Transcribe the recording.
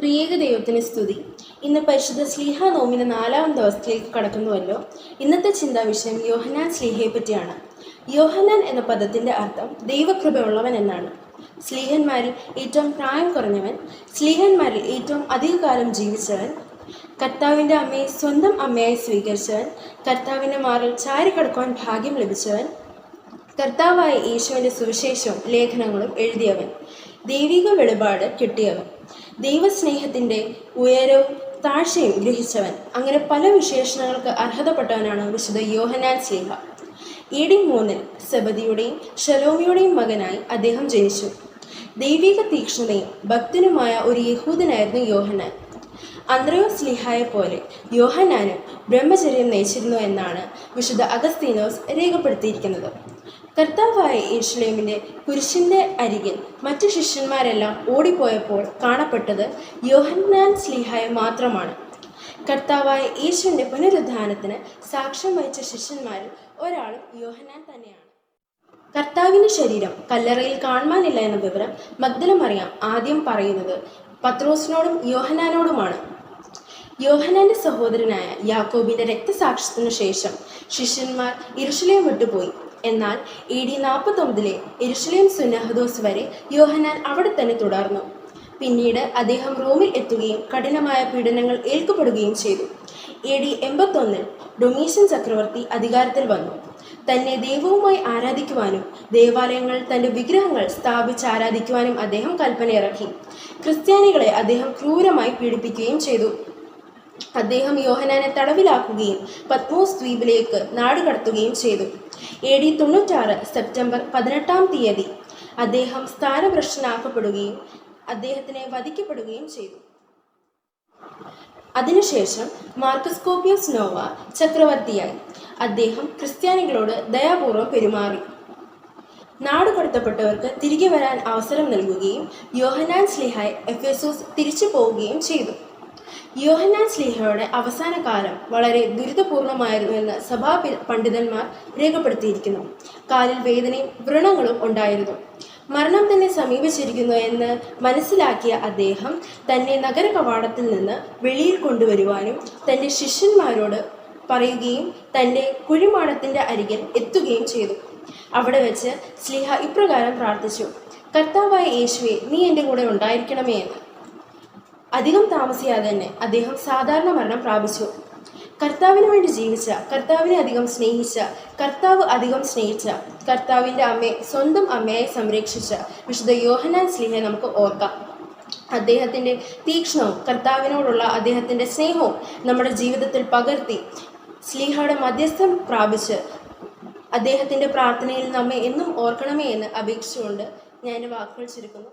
ത്രിയേക ദൈവത്തിന് സ്തുതി. ഇന്ന് പരിശുദ്ധ സ്ലീഹ നോമിന് നാലാം ദിവസത്തിലേക്ക് കടക്കുന്നുവല്ലോ. ഇന്നത്തെ ചിന്താ വിഷയം യോഹനാൻ സ്ലീഹയെ പറ്റിയാണ്. യോഹനാൻ എന്ന പദത്തിന്റെ അർത്ഥം ദൈവകൃപയുള്ളവൻ എന്നാണ്. സ്ലീഹന്മാരിൽ ഏറ്റവും പ്രായം കുറഞ്ഞവൻ സ്ലീഹന്മാരിൽ ഏറ്റവും അധികകാലം ജീവിച്ചവൻ കർത്താവിന്റെ അമ്മയെ സ്വന്തം അമ്മയായി സ്വീകരിച്ചവൻ കർത്താവിന്റെ മാറിൽ ചാരിക്കടക്കുവാൻ ഭാഗ്യം ലഭിച്ചവൻ കർത്താവായ യേശുവിന്റെ സുവിശേഷവും ലേഖനങ്ങളും എഴുതിയവൻ ദൈവിക വെളിപാട് കിട്ടിയവൻ. ദൈവസ്നേഹത്തിന്റെ ഉയരവും താഴ്ചയും ഗ്രഹിച്ചവൻ. അങ്ങനെ പല വിശേഷണങ്ങൾക്ക് അർഹതപ്പെട്ടവനാണ് വിശുദ്ധ യോഹനാൻ സ്ലീഹ ഇ ഡി മൂന്നിൽ സെബദിയുടെയും ഷലോമിയുടെയും മകനായി അദ്ദേഹം ജനിച്ചു. ദൈവിക തീക്ഷ്ണതയും ഭക്തനുമായ ഒരു യഹൂദനായിരുന്നു യോഹനാൻ അന്ത്രയോ സ്ലിഹായെ പോലെ യോഹനാനും ബ്രഹ്മചര്യം നയിച്ചിരുന്നു എന്നാണ് വിശുദ്ധ അഗസ്തീനോസ് രേഖപ്പെടുത്തിയിരിക്കുന്നത്. കർത്താവായ യേശുലേമിന്റെ കുരിശിന്റെ അരികിൽ മറ്റു ശിഷ്യന്മാരെല്ലാം ഓടിപ്പോയപ്പോൾ കാണപ്പെട്ടത് യോഹന്നാൻ സ്ലീഹായ മാത്രമാണ്. കർത്താവായ യേശുവിന്റെ പുനരുദ്ധാനത്തിന് സാക്ഷ്യം വഹിച്ച ശിഷ്യന്മാരിൽ ഒരാളും യോഹന്നാൻ തന്നെയാണ്. കർത്താവിന്റെ ശരീരം കല്ലറയിൽ കാണുവാനില്ല എന്ന വിവരം മഗ്ദലമറിയാം ആദ്യം പറയുന്നത് പത്രോസിനോടും യോഹനാനോടുമാണ് യോഹനാന്റെ സഹോദരനായ യാക്കോബിന്റെ രക്തസാക്ഷ്യത്തിനു ശേഷം ശിഷ്യന്മാർ ഇരുഷലേം വിട്ടുപോയി. എന്നാൽ എ ഡി നാൽപ്പത്തൊമ്പതിലെ എരുഷലേം സുനഹദോസ് വരെ യോഹനാൻ അവിടെ തന്നെ തുടർന്നു. പിന്നീട് അദ്ദേഹം റോമിൽ എത്തുകയും കഠിനമായ പീഡനങ്ങൾ ഏൽക്കപ്പെടുകയും ചെയ്തു. എ ഡി എൺപത്തൊന്നിൽ ഡൊമീഷ്യൻ ചക്രവർത്തി അധികാരത്തിൽ വന്നു. തന്നെ ദൈവവുമായി ആരാധിക്കുവാനും ദേവാലയങ്ങൾ തന്റെ വിഗ്രഹങ്ങൾ സ്ഥാപിച്ച് ആരാധിക്കുവാനും അദ്ദേഹം കൽപ്പനയിറക്കി. ക്രിസ്ത്യാനികളെ അദ്ദേഹം ക്രൂരമായി പീഡിപ്പിക്കുകയും ചെയ്തു. അദ്ദേഹം യോഹനാനെ തടവിലാക്കുകയും പത്മോസ് ദ്വീപിലേക്ക് നാടുകടത്തുകയും ചെയ്തു. എ ഡി തൊണ്ണൂറ്റാറ് സെപ്റ്റംബർ പതിനെട്ടാം തീയതി അദ്ദേഹം സ്ഥാനഭ്രഷ്ടനാക്കപ്പെടുകയും അദ്ദേഹത്തിനെ വധിക്കപ്പെടുകയും ചെയ്തു. അതിനുശേഷം മാർക്കസ്കോപ്പിയസ് നോവ ചക്രവർത്തിയായി. അദ്ദേഹം ക്രിസ്ത്യാനികളോട് ദയാപൂർവം പെരുമാറി. നാടുകടത്തപ്പെട്ടവർക്ക് തിരികെ വരാൻ അവസരം നൽകുകയും യോഹനാൻ സ്ലിഹായ് എഫേസോസ് തിരിച്ചു പോവുകയും ചെയ്തു. യോഹന്നാൻ സ്ലീഹയുടെ അവസാന കാലം വളരെ ദുരിതപൂർണമായിരുന്നുവെന്ന് സഭാ പണ്ഡിതന്മാർ രേഖപ്പെടുത്തിയിരിക്കുന്നു. കാലിൽ വേദനയും വ്രണങ്ങളും ഉണ്ടായിരുന്നു. മരണം തന്നെ സമീപിച്ചിരിക്കുന്നു എന്ന് മനസ്സിലാക്കിയ അദ്ദേഹം തന്നെ നഗര കവാടത്തിൽ നിന്ന് വെളിയിൽ കൊണ്ടുവരുവാനും തന്റെ ശിഷ്യന്മാരോട് പറയുകയും തന്റെ കുഴിമാടത്തിന്റെ അരികിൽ എത്തുകയും ചെയ്തു. അവിടെ വെച്ച് സ്ലിഹ ഇപ്രകാരം പ്രാർത്ഥിച്ചു കർത്താവായ യേശുവെ നീ എന്റെ കൂടെ ഉണ്ടായിരിക്കണമേ എന്ന്. അധികം താമസിയാതെ തന്നെ അദ്ദേഹം സാധാരണ മരണം പ്രാപിച്ചു. കർത്താവിന് വേണ്ടി ജീവിച്ച കർത്താവിനെ അധികം സ്നേഹിച്ച കർത്താവ് അധികം സ്നേഹിച്ച കർത്താവിന്റെ അമ്മയെ സ്വന്തം അമ്മയായി സംരക്ഷിച്ച വിശുദ്ധ യോഹനാൻ സ്ലിഹെ നമുക്ക് ഓർക്കാം. അദ്ദേഹത്തിന്റെ തീക്ഷ്ണവും കർത്താവിനോടുള്ള അദ്ദേഹത്തിന്റെ സ്നേഹവും നമ്മുടെ ജീവിതത്തിൽ പകർത്തി സ്ലീഹയുടെ മധ്യസ്ഥം പ്രാപിച്ച് അദ്ദേഹത്തിന്റെ പ്രാർത്ഥനയിൽ നമ്മെ എന്നും ഓർക്കണമേ എന്ന് അപേക്ഷിച്ചുകൊണ്ട് ഞാൻ വാക്കുകൾ ചുരുക്കുന്നു.